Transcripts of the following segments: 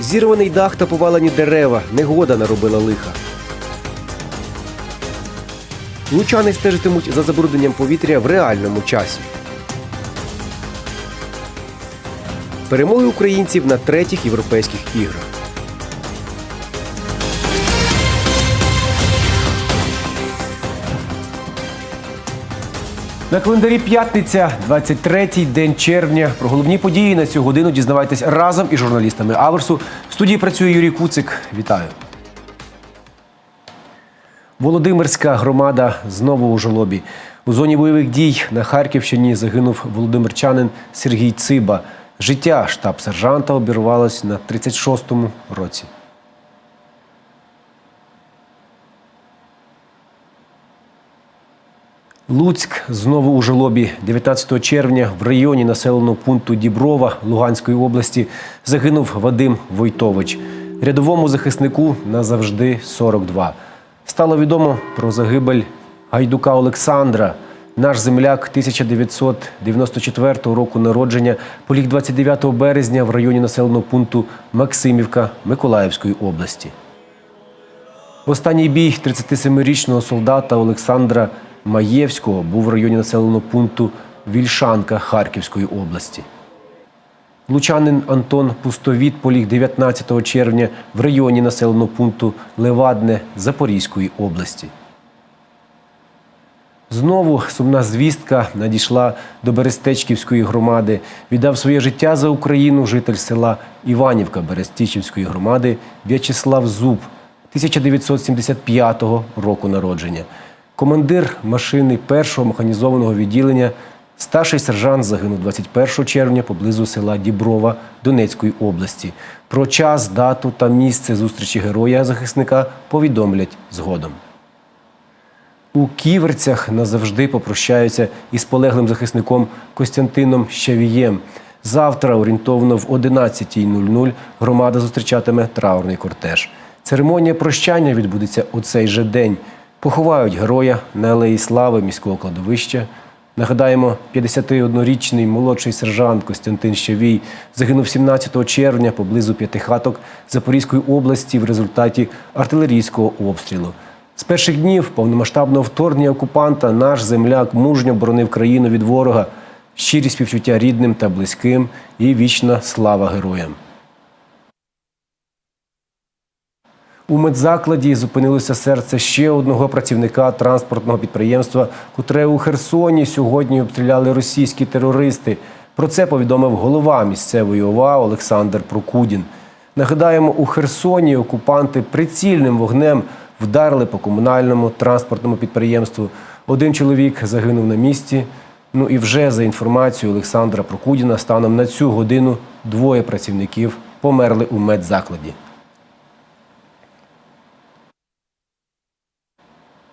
Зірваний дах та повалені дерева. Негода наробила лиха. Лучани стежитимуть за забрудненням повітря в реальному часі. Перемоги українців на третіх європейських іграх. На календарі п'ятниця, 23-й день червня. Про головні події на цю годину дізнавайтесь разом із журналістами Аверсу. В студії працює Юрій Куцик. Вітаю. Володимирська громада знову у жолобі. У зоні бойових дій на Харківщині загинув володимирчанин Сергій Циба. Життя штаб-сержанта обірвалось на 36-му році. Луцьк знову у жолобі 19 червня в районі населеного пункту Діброва Луганської області загинув Вадим Войтович. Рядовому захиснику назавжди 42. Стало відомо про загибель гайдука Олександра. Наш земляк 1994 року народження поліг 29 березня в районі населеного пункту Максимівка Миколаївської області. Останній бій 37-річного солдата Олександра Маєвського був в районі населеного пункту Вільшанка Харківської області. Лучанин Антон Пустовіт поліг 19 червня в районі населеного пункту Левадне Запорізької області. Знову сумна звістка надійшла до Берестечківської громади. Віддав своє життя за Україну житель села Іванівка Берестічівської громади В'ячеслав Зуб 1975 року народження. Командир машини першого механізованого відділення, старший сержант загинув 21 червня поблизу села Діброва Донецької області. Про час, дату та місце зустрічі героя захисника повідомлять згодом. У Ківерцях назавжди попрощаються із полеглим захисником Костянтином Щавієм. Завтра, орієнтовно в 11.00, громада зустрічатиме траурний кортеж. Церемонія прощання відбудеться у цей же день. Поховають героя на алеї слави міського кладовища. Нагадаємо, 51-річний молодший сержант Костянтин Щавій загинув 17 червня поблизу П'ятихаток Запорізької області в результаті артилерійського обстрілу. З перших днів повномасштабного вторгнення окупанта наш земляк мужньо боронив країну від ворога, щирі співчуття рідним та близьким і вічна слава героям. У медзакладі зупинилося серце ще одного працівника транспортного підприємства, котре у Херсоні сьогодні обстріляли російські терористи. Про це повідомив голова місцевої ОВА Олександр Прокудін. Нагадаємо, у Херсоні окупанти прицільним вогнем вдарили по комунальному транспортному підприємству. Один чоловік загинув на місці. Ну і вже за інформацією Олександра Прокудіна, станом на цю годину двоє працівників померли у медзакладі.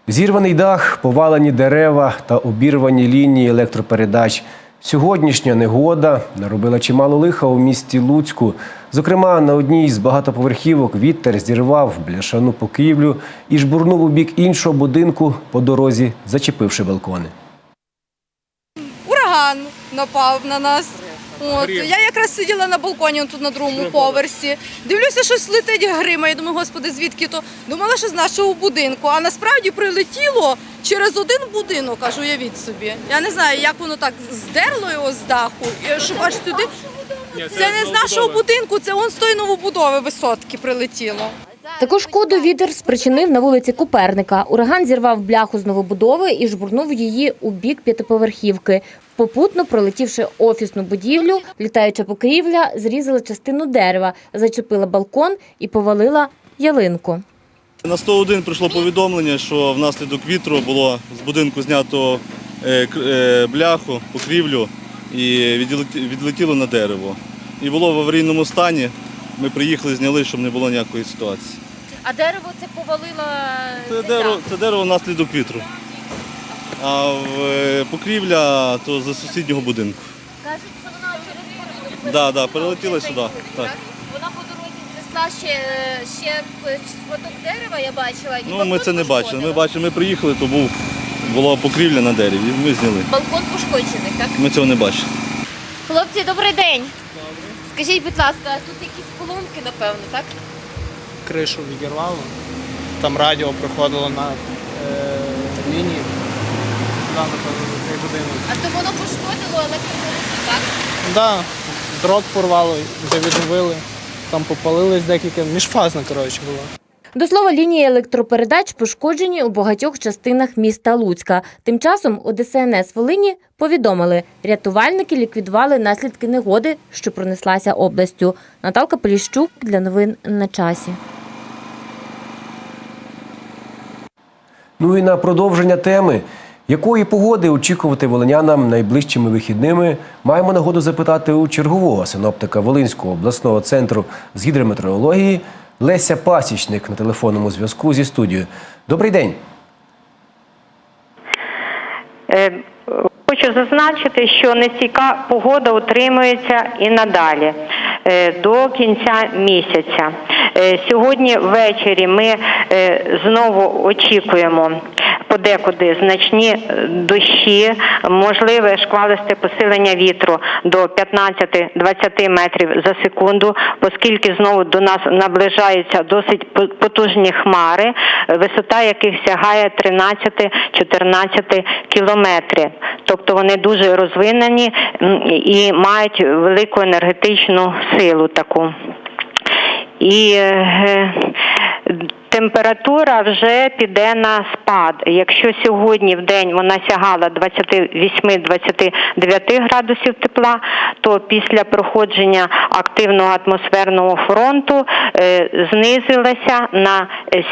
Зірваний дах, повалені дерева та обірвані лінії електропередач. Сьогоднішня негода наробила чимало лиха у місті Луцьку. Зокрема, на одній з багатоповерхівок вітер зірвав бляшану покрівлю і жбурнув у бік іншого будинку по дорозі, зачепивши балкони. ураган напав на нас. От я якраз сиділа на балконі тут на другому поверсі. Дивлюся, щось летить грима. Я думаю, господи, звідки то? Думала, що з нашого будинку. А насправді прилетіло через один будинок, аж уявіть собі. Я не знаю, як воно так здерло його з даху. І щоб аж туди. Це не з нашого будинку, це он з тої новобудови висотки прилетіло. Таку шкоду вітер спричинив на вулиці Куперника. Ураган зірвав бляху з новобудови і жбурнув її у бік п'ятиповерхівки. Попутно пролетівши офісну будівлю, літаюча покрівля зрізала частину дерева, зачепила балкон і повалила ялинку. На 101 прийшло повідомлення, що внаслідок вітру було з будинку знято е, е, бляху, покрівлю і відлетіло на дерево. І було в аварійному стані. Ми приїхали, зняли, щоб не було ніякої ситуації. А дерево це повалило Це дерево, це дерево внаслідок вітру. А в- е, покрівля то за сусіднього будинку. Кажуть, що вона через Так, да, да, перелетіла сюди. Так. Вона по дорозі знесла ще, ще шматок дерева, я бачила. Ну, ми це не бачили. Ми бачили, ми приїхали, то був, була покрівля на дереві, ми зняли. Балкон пошкоджений, так? Ми цього не бачили. Хлопці, добрий день. Скажіть, будь ласка, тут якісь поломки, напевно, так? Кришу відірвало. Там радіо проходило на е, лінії. За цей будинок. А то воно пошкодило електромережі, так? Да, дрот порвало, вже відновили. Там попалились декілька. Міжфазна, коротше, була. До слова, лінії електропередач пошкоджені у багатьох частинах міста Луцька. Тим часом у ДСНС Волині повідомили, рятувальники ліквідували наслідки негоди, що пронеслася областю. Наталка Поліщук для новин на часі. Ну і на продовження теми. Якої погоди очікувати волинянам найближчими вихідними, маємо нагоду запитати у чергового синоптика Волинського обласного центру з гідрометеорології Леся Пасічник на телефонному зв'язку зі студією. Добрий день. Е, Хочу зазначити, що нестійка погода утримується і надалі до кінця місяця. Е, Сьогодні ввечері ми е, знову очікуємо подекуди значні е, дощі, можливе шквалисте посилення вітру до 15-20 метрів за секунду, оскільки знову до нас наближаються досить по- потужні хмари, е, висота яких сягає 13-14 кілометрів. Тобто вони дуже розвинені і мають велику енергетичну силу таку. І е, температура вже піде на спад. Якщо сьогодні в день вона сягала 28-29 градусів тепла, то після проходження активного атмосферного фронту е, знизилася на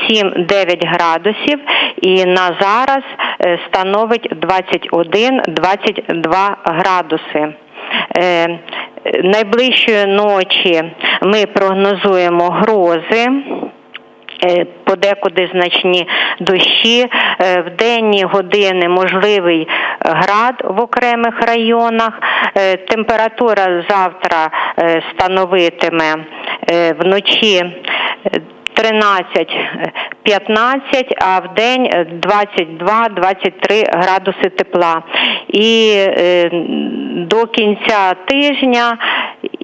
7-9 градусів і на зараз е, становить 21-22 градуси. Е, Найближчої ночі ми прогнозуємо грози. Е, Подекуди значні дощі, Е, в денні години можливий град в окремих районах. Температура завтра становитиме вночі е, 13-15, а в день 22-23 градуси тепла. І до кінця тижня,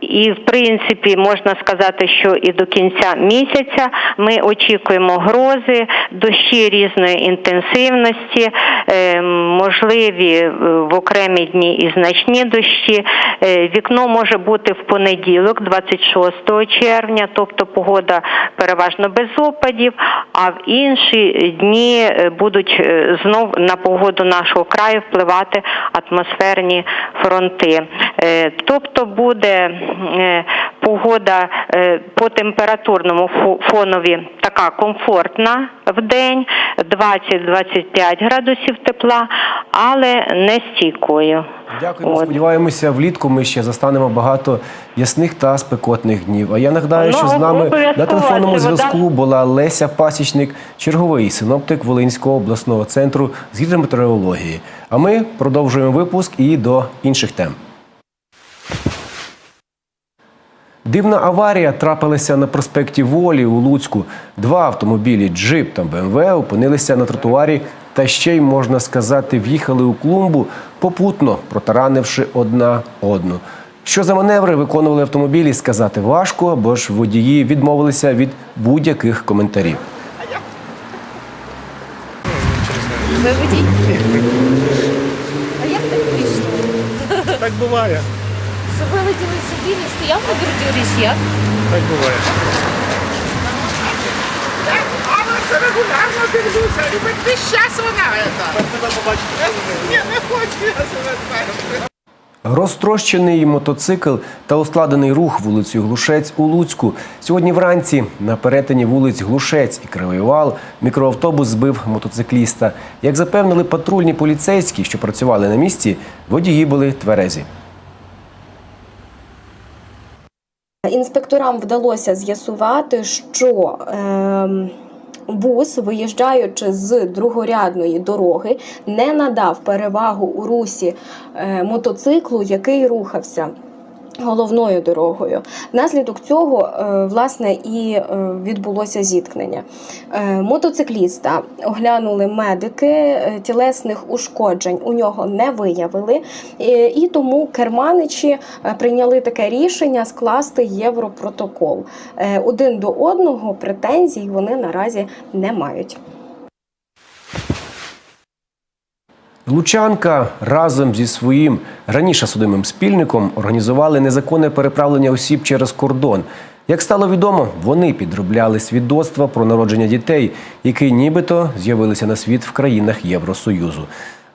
і в принципі можна сказати, що і до кінця місяця ми очікуємо грози, дощі різної інтенсивності, е, можливі е, в окремі дні і значні дощі. Е, Вікно може бути в понеділок, 26 червня, тобто погода переважно без опадів, а в інші дні е, будуть знов на погоду нашого краю впливати атмосферні фронти. Тобто буде погода е, по температурному фо- фонові така комфортна в день, 20-25 градусів тепла, але не стійкою. Дякуємо. От. Сподіваємося, влітку ми ще застанемо багато ясних та спекотних днів. А я нагадаю, Ну, що з нами на телефонному зв'язку була Леся Пасічник, черговий синоптик Волинського обласного центру з гідрометеорології. А ми продовжуємо випуск і до інших тем. Дивна аварія трапилася на проспекті Волі у Луцьку. Два автомобілі Джип та БМВ опинилися на тротуарі та ще й, можна сказати, в'їхали у клумбу, попутно протаранивши одна одну. Що за маневри виконували автомобілі, сказати важко, бо ж водії відмовилися від будь-яких коментарів. Ви водій? А як так вийшло? Так буває. Що вилетіли собі, не стояв на бордюрі, як? Так буває. А це регулярно дивлюся, і весь час вона. Ні, не хочу я себе бачити. Розтрощений мотоцикл та ускладений рух вулицею Глушець у Луцьку. Сьогодні вранці на перетині вулиць Глушець і Кривий Вал мікроавтобус збив мотоцикліста. Як запевнили патрульні поліцейські, що працювали на місці, водії були тверезі. Інспекторам вдалося з'ясувати, що е бус, виїжджаючи з другорядної дороги, не надав перевагу у русі е, мотоциклу, який рухався. Головною дорогою внаслідок цього е, власне і е, відбулося зіткнення. Е, Мотоцикліста оглянули медики, тілесних ушкоджень у нього не виявили, і тому керманичі прийняли таке рішення скласти європротокол. Один до одного претензій вони наразі не мають. Лучанка разом зі своїм раніше судимим спільником організували незаконне переправлення осіб через кордон. Як стало відомо, вони підробляли свідоцтва про народження дітей, які нібито з'явилися на світ в країнах Євросоюзу.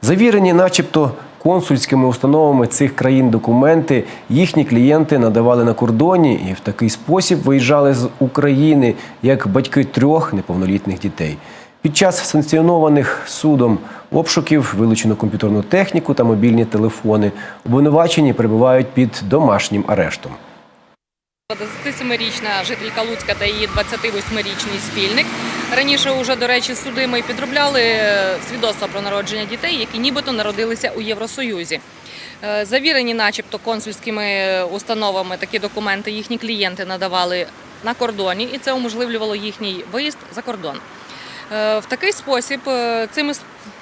Завірені, начебто, консульськими установами цих країн документи, їхні клієнти надавали на кордоні і в такий спосіб виїжджали з України як батьки трьох неповнолітніх дітей. Під час санкціонованих судом обшуків вилучено комп'ютерну техніку та мобільні телефони. Обвинувачені перебувають під домашнім арештом. 27-річна жителька Луцька та її 28-річний спільник. Раніше уже, до речі, судими підробляли е, свідоцтва про народження дітей, які нібито народилися у Євросоюзі. Е, Завірені, начебто, консульськими установами такі документи їхні клієнти надавали на кордоні, і це уможливлювало їхній виїзд за кордон. Е, В такий спосіб е, цими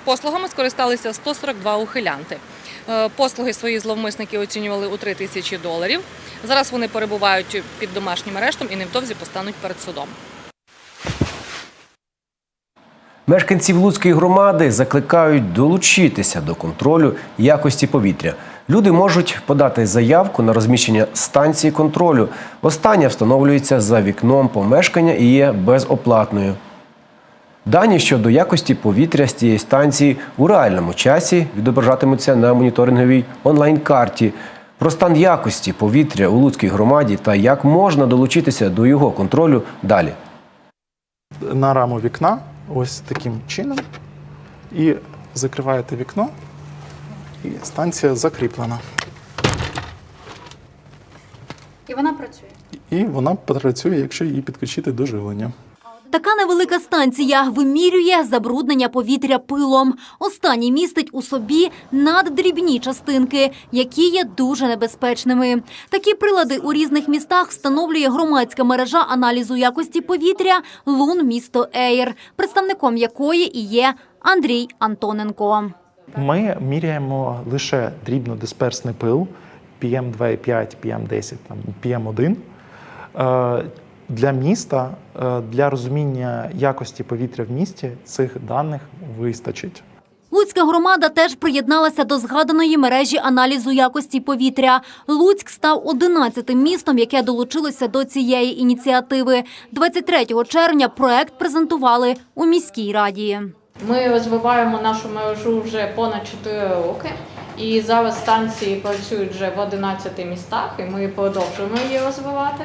послугами скористалися 142 ухилянти. Е, Послуги свої зловмисники оцінювали у 3 тисячі доларів. Зараз вони перебувають під домашнім арештом і невдовзі постануть перед судом. Мешканців Луцької громади закликають долучитися до контролю якості повітря. Люди можуть подати заявку на розміщення станції контролю. Остання встановлюється за вікном помешкання і є безоплатною. Дані щодо якості повітря з цієї станції у реальному часі відображатимуться на моніторинговій онлайн-карті. Про стан якості повітря у Луцькій громаді та як можна долучитися до його контролю далі. на раму вікна ось таким чином. І закриваєте вікно, і станція закріплена. І вона працює. І вона працює, якщо її підключити до живлення. Така невелика станція вимірює забруднення повітря пилом. Останній містить у собі наддрібні частинки, які є дуже небезпечними. Такі прилади у різних містах встановлює громадська мережа аналізу якості повітря Лун місто Ейр, представником якої і є Андрій Антоненко. Ми міряємо лише дрібнодисперсний пил PM2,5, PM10, там, PM1. Для міста, е, для розуміння якості повітря в місті цих даних вистачить. Луцька громада теж приєдналася до згаданої мережі аналізу якості повітря. Луцьк став 11-тим містом, яке долучилося до цієї ініціативи. 23 червня проект презентували у міській раді. Ми розвиваємо нашу мережу вже понад 4 роки. І зараз станції працюють вже в 11 містах, і ми продовжуємо її розвивати.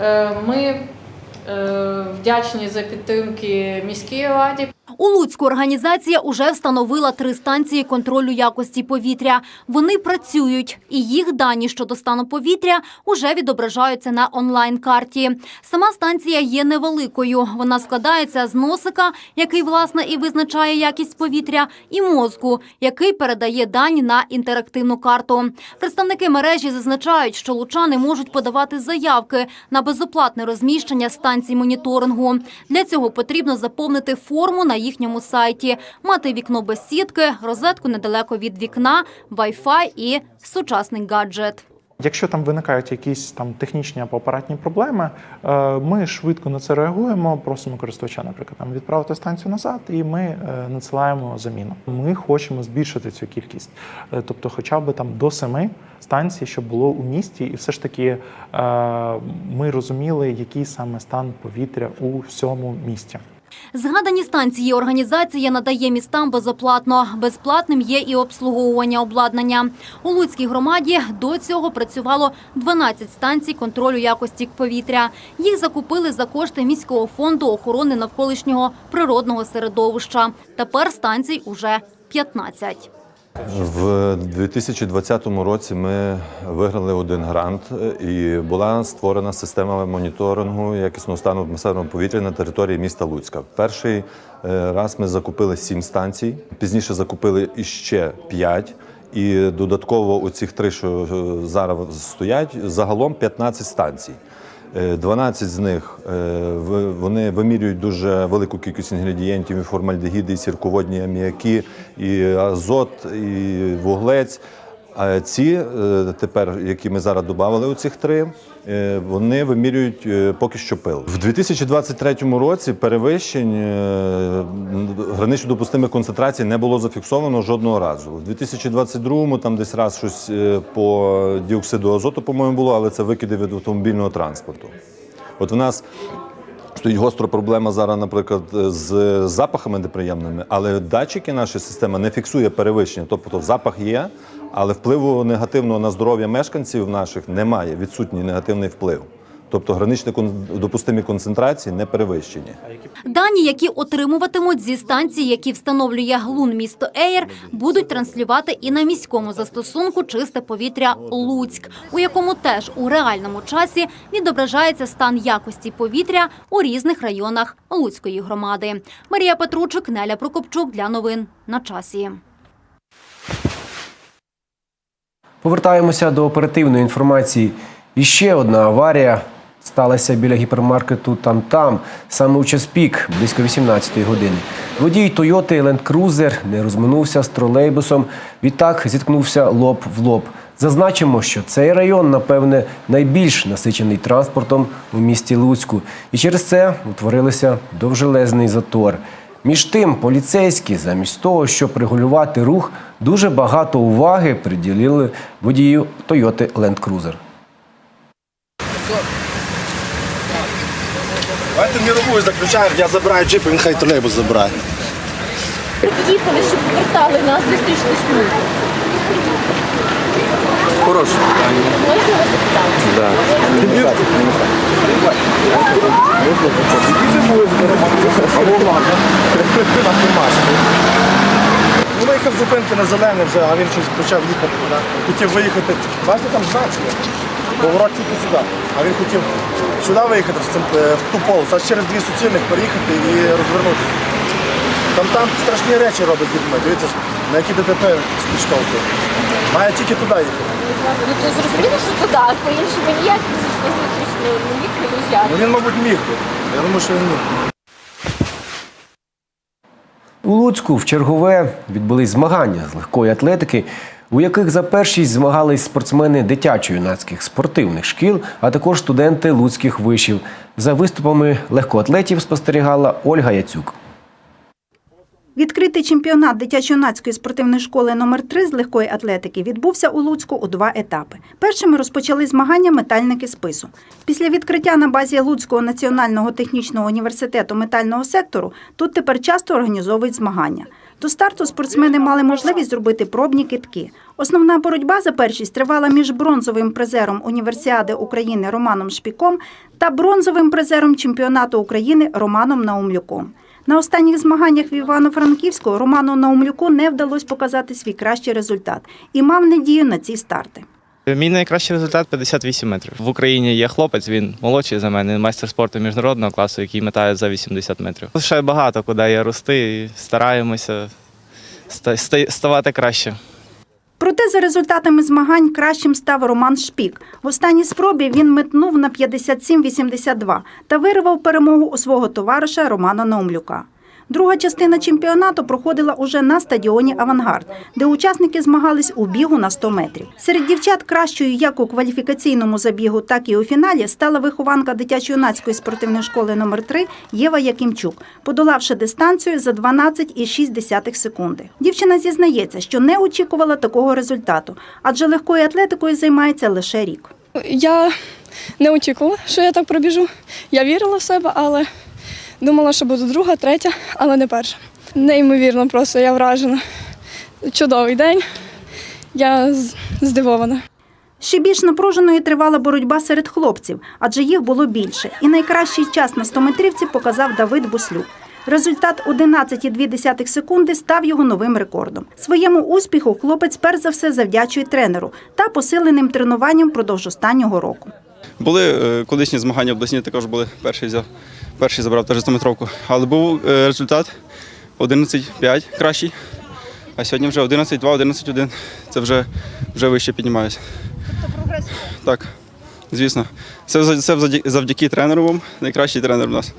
Е, Ми е, вдячні за підтримки міській раді. У Луцьку організація уже встановила три станції контролю якості повітря. Вони працюють, і їх дані щодо стану повітря уже відображаються на онлайн-карті. Сама станція є невеликою. Вона складається з носика, який власне і визначає якість повітря, і мозку, який передає дані на інтерактивну карту. Представники мережі зазначають, що лучани можуть подавати заявки на безоплатне розміщення станцій моніторингу. Для цього потрібно заповнити форму на їхньому сайті, мати вікно без сітки, розетку недалеко від вікна, Wi-Fi і сучасний гаджет. Якщо там виникають якісь там технічні або апаратні проблеми, е, ми швидко на це реагуємо. Просимо користувача, наприклад, там відправити станцію назад, і ми е, надсилаємо заміну. Ми хочемо збільшити цю кількість, Е, тобто, хоча б там до семи станцій, щоб було у місті, і все ж таки ми розуміли, який саме стан повітря у всьому місті. Згадані станції організація надає містам безоплатно. Безплатним є і обслуговування обладнання. У Луцькій громаді до цього працювало 12 станцій контролю якості повітря. Їх закупили за кошти міського фонду охорони навколишнього природного середовища. Тепер станцій уже 15. В 2020 році ми виграли один грант е, і була створена система моніторингу якісного стану атмосферного повітря на території міста Луцька. Перший е, раз ми закупили сім станцій, пізніше закупили іще п'ять. І додатково у цих три, що е, зараз стоять, загалом 15 станцій. Е, 12 з них е, вони вимірюють дуже велику кількість інгредієнтів, і формальдегіди, сірководні аміаки, і азот, і вуглець. А ці е, тепер, які ми зараз додали у цих три, е, вони вимірюють е, поки що пил. В 2023 році перевищень гранично допустимих концентрацій не було зафіксовано жодного разу. У 2022 там десь раз щось по діоксиду азоту, по-моєму, було, але це викиди від автомобільного транспорту. От в нас Стоїть гостра проблема зараз, наприклад, з запахами неприємними, але датчики наша система не фіксує перевищення. Тобто запах є, але впливу негативного на здоров'я мешканців наших немає, відсутній негативний вплив. Тобто гранично кон- допустимі концентрації не перевищені. Дані, які отримуватимуть зі станцій, які встановлює глун місто Еєр, будуть транслювати і на міському застосунку Чисте повітря Луцьк, у якому теж у реальному часі відображається стан якості повітря у різних районах Луцької громади. Марія Петручик, Неля Прокопчук для новин на часі. Повертаємося до оперативної інформації. І ще одна аварія сталася біля гіпермаркету там-там, саме у час пік, близько 18-ї години. Водій Toyota Land Cruiser не розминувся з тролейбусом, відтак зіткнувся лоб в лоб. Зазначимо, що цей район, напевне, найбільш насичений транспортом у місті Луцьку. І через це утворилися довжелезний затор. Між тим, поліцейські, замість того, щоб регулювати рух, дуже багато уваги приділили водію Toyota Land Cruiser. Давайте мірову заключаємо, я забираю джип, він хай тролейбус забирає. Приїхали, щоб повертали нас зустрічну смугу. Хороше питання. Можна вас запитати? Ну, виїхав зупинки на зелене вже, а він щось почав їхати туди. Хотів виїхати. Бачите, там знак є. Поворот тільки сюди. А він хотів сюди виїхати в, цим, е, в ту полосу, а через дві суцільних переїхати і розвернутися. Там там страшні речі робить з людьми. Дивіться, на які ДТП підштовхує. Має тільки туди їхати. Ну то зрозуміло, що туди, по-іншому ніяк на зустрічну не міг приїжджати. Ну він, мабуть, міг би. Я думаю, що він міг. У Луцьку в чергове відбулись змагання з легкої атлетики, у яких за першість змагались спортсмени дитячо-юнацьких спортивних шкіл, а також студенти луцьких вишів. За виступами легкоатлетів спостерігала Ольга Яцюк. Відкритий чемпіонат дитячо-юнацької спортивної школи номер 3 з легкої атлетики відбувся у Луцьку у два етапи. Першими розпочали змагання метальники спису. Після відкриття на базі Луцького національного технічного університету метального сектору тут тепер часто організовують змагання. До старту спортсмени мали можливість зробити пробні китки. Основна боротьба за першість тривала між бронзовим призером Універсіади України Романом Шпіком та бронзовим призером чемпіонату України Романом Наумлюком. На останніх змаганнях в Івано-Франківську Роману Наумлюку не вдалося показати свій кращий результат і мав надію на ці старти. Мій найкращий результат 58 метрів. В Україні є хлопець, він молодший за мене, майстер спорту міжнародного класу, який метає за 80 метрів. Ще багато куди є рости, і стараємося ста- ста- ставати краще. Проте за результатами змагань кращим став Роман Шпік. В останній спробі він метнув на 57-82 та вирвав перемогу у свого товариша Романа Наумлюка. Друга частина чемпіонату проходила уже на стадіоні Авангард, де учасники змагались у бігу на 100 метрів. Серед дівчат кращою як у кваліфікаційному забігу, так і у фіналі стала вихованка дитячо-юнацької спортивної школи номер 3 Єва Якимчук, подолавши дистанцію за 12,6 секунди. Дівчина зізнається, що не очікувала такого результату, адже легкою атлетикою займається лише рік. Я не очікувала, що я так пробіжу. Я вірила в себе, але думала, що буду друга, третя, але не перша. Неймовірно, просто я вражена. Чудовий день. Я здивована. Ще більш напруженою тривала боротьба серед хлопців, адже їх було більше. І найкращий час на 100-метрівці показав Давид Буслюк. Результат 11,2 секунди став його новим рекордом. Своєму успіху хлопець перш за все завдячує тренеру та посиленим тренуванням впродовж останнього року. Були е, колишні змагання обласні, також були перший взяв, перший забрав теж 100-метровку. Але був е, результат 11-5 кращий. А сьогодні вже 11-2, 11-1. Це вже, вже вище піднімаюся. Тобто прогрес. Так, звісно. Це, завдяки тренеру вам. Найкращий тренер у нас.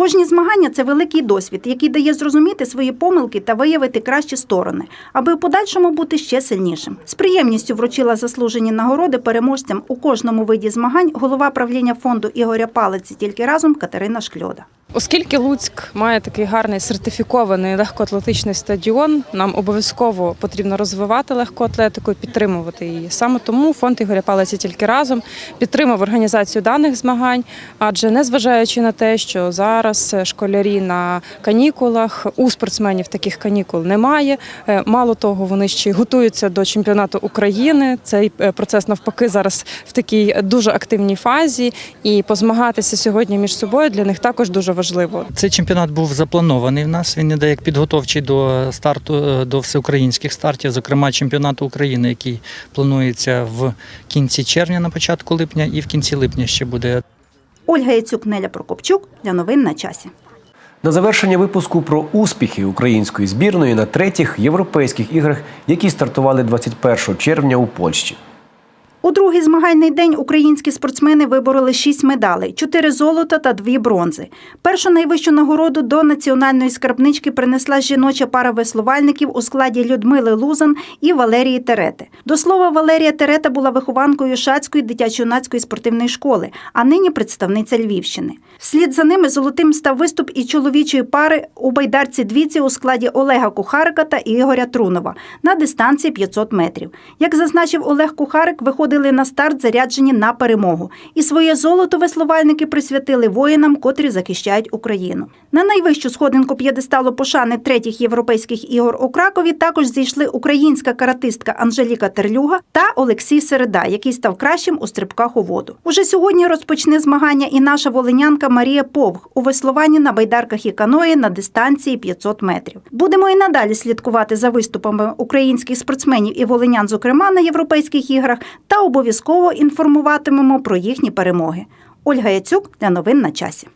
Кожні змагання це великий досвід, який дає зрозуміти свої помилки та виявити кращі сторони, аби в подальшому бути ще сильнішим. З приємністю вручила заслужені нагороди переможцям у кожному виді змагань голова правління фонду Ігоря Палиці тільки разом Катерина Шкльода. Оскільки Луцьк має такий гарний сертифікований легкоатлетичний стадіон, нам обов'язково потрібно розвивати легку атлетику і підтримувати її. Саме тому фонд Ігоря Палиці тільки разом підтримав організацію даних змагань, адже незважаючи на те, що зараз школярі на канікулах, у спортсменів таких канікул немає. Е, Мало того, вони ще й готуються до чемпіонату України. Цей е, процес навпаки зараз в такій дуже активній фазі, і позмагатися сьогодні між собою для них також дуже важливо. Цей чемпіонат був запланований в нас. Він іде як підготовчий до старту е, до всеукраїнських стартів, зокрема чемпіонату України, який планується в кінці червня, на початку липня, і в кінці липня ще буде Ольга Яцюк, Неля Прокопчук для новин на часі. На завершення випуску про успіхи української збірної на третіх європейських іграх, які стартували 21 червня у Польщі. У другий змагальний день українські спортсмени вибороли шість медалей: чотири золота та дві бронзи. Першу найвищу нагороду до національної скарбнички принесла жіноча пара веслувальників у складі Людмили Лузан і Валерії Терети. До слова, Валерія Терета була вихованкою Шацької дитячо-юнацької спортивної школи, а нині представниця Львівщини. Вслід за ними золотим став виступ і чоловічої пари у байдарці двіці у складі Олега Кухарика та Ігоря Трунова на дистанції 500 метрів. Як зазначив Олег Кухарик, виходили на старт заряджені на перемогу. І своє золото веслувальники присвятили воїнам, котрі захищають Україну. На найвищу сходинку п'єдесталу пошани третіх європейських ігор у Кракові також зійшли українська каратистка Анжеліка Терлюга та Олексій Середа, який став кращим у стрибках у воду. Уже сьогодні розпочне змагання і наша волинянка Марія Повг у веслуванні на байдарках і каної на дистанції 500 метрів. Будемо і надалі слідкувати за виступами українських спортсменів і волинян, зокрема на європейських іграх, та обов'язково інформуватимемо про їхні перемоги. Ольга Яцюк для новин на часі.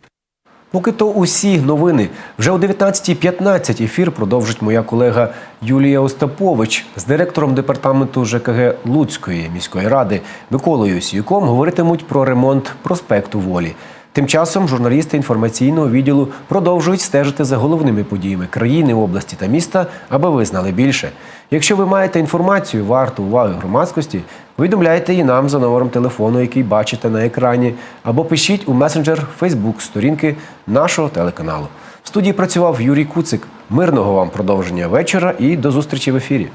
Поки то усі новини. Вже о 19.15 ефір продовжить моя колега Юлія Остапович з директором департаменту ЖКГ Луцької міської ради Миколою Сійком говоритимуть про ремонт проспекту Волі. Тим часом журналісти інформаційного відділу продовжують стежити за головними подіями країни, області та міста, аби ви знали більше. Якщо ви маєте інформацію, варту уваги громадськості, повідомляйте її нам за номером телефону, який бачите на екрані, або пишіть у месенджер Facebook сторінки нашого телеканалу. В студії працював Юрій Куцик. Мирного вам продовження вечора і до зустрічі в ефірі.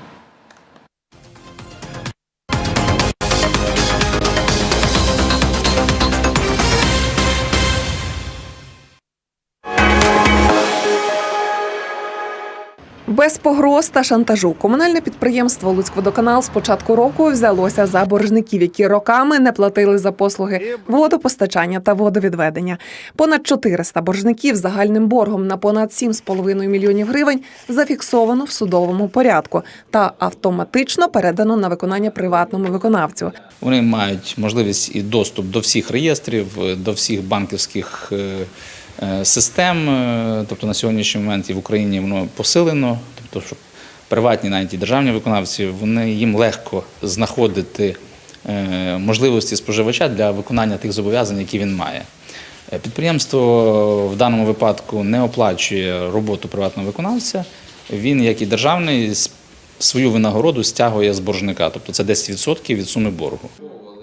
Без погроз та шантажу комунальне підприємство Луцькводоканал з початку року взялося за боржників, які роками не платили за послуги водопостачання та водовідведення. Понад 400 боржників загальним боргом на понад 7,5 мільйонів гривень зафіксовано в судовому порядку та автоматично передано на виконання приватному виконавцю. Вони мають можливість і доступ до всіх реєстрів, до всіх банківських е, систем. Е, Тобто на сьогоднішній момент і в Україні воно посилено. Тобто, щоб приватні, навіть і державні виконавці, вони їм легко знаходити е, можливості споживача для виконання тих зобов'язань, які він має. Е, Підприємство в даному випадку не оплачує роботу приватного виконавця. Він, як і державний, свою винагороду стягує з боржника, тобто це 10% від суми боргу.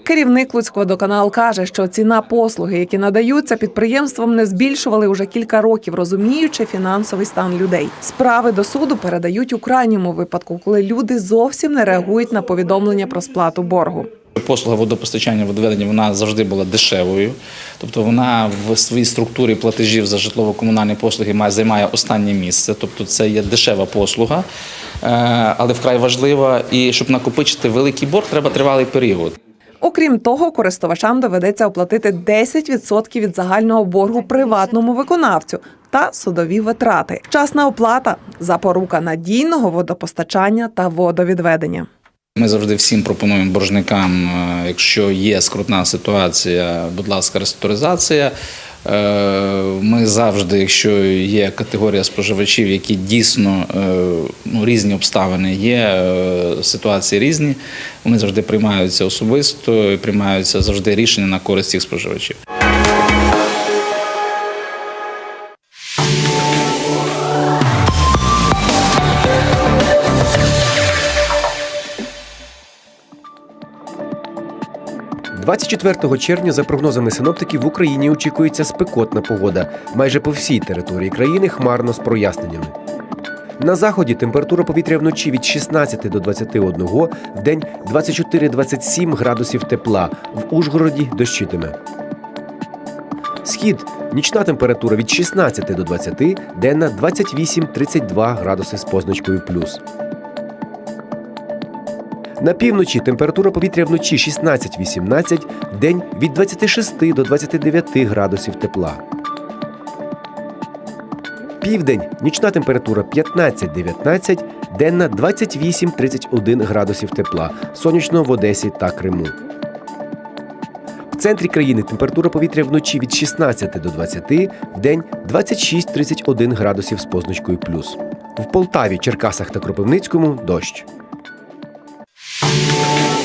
Керівник Луцькводоканал каже, що ціна послуги, які надаються підприємством, не збільшували уже кілька років, розуміючи фінансовий стан людей. Справи до суду передають у крайньому випадку, коли люди зовсім не реагують на повідомлення про сплату боргу. Послуга водопостачання водоведення вона завжди була дешевою, тобто вона в своїй структурі платежів за житлово-комунальні послуги має займає останнє місце. Тобто це є дешева послуга, е, але вкрай важлива. І щоб накопичити великий борг, треба тривалий період. Окрім того, користувачам доведеться оплатити 10% від загального боргу приватному виконавцю та судові витрати. Вчасна оплата запорука надійного водопостачання та водовідведення. Ми завжди всім пропонуємо боржникам, е, якщо є скрутна ситуація, будь ласка, реструктуризація. Е, Ми завжди, якщо є категорія споживачів, які дійсно е, ну, різні обставини, є е, ситуації різні, вони завжди приймаються особисто і приймаються завжди рішення на користь цих споживачів. – 24 червня, за прогнозами синоптиків, в Україні очікується спекотна погода. Майже по всій території країни хмарно з проясненнями. На заході температура повітря вночі від 16 до 21, в день 24-27 градусів тепла. В Ужгороді дощитиме. Схід нічна температура від 16 до 20, денна 28-32 градуси з позначкою плюс. На півночі температура повітря вночі 16-18, в день від 26 до 29 градусів тепла. Південь нічна температура 15-19, денна 28-31 градусів тепла. Сонячно в Одесі та Криму. В центрі країни температура повітря вночі від 16 до 20, в день 26-31 градусів з позначкою плюс. В Полтаві, Черкасах та Кропивницькому дощ. Thank you.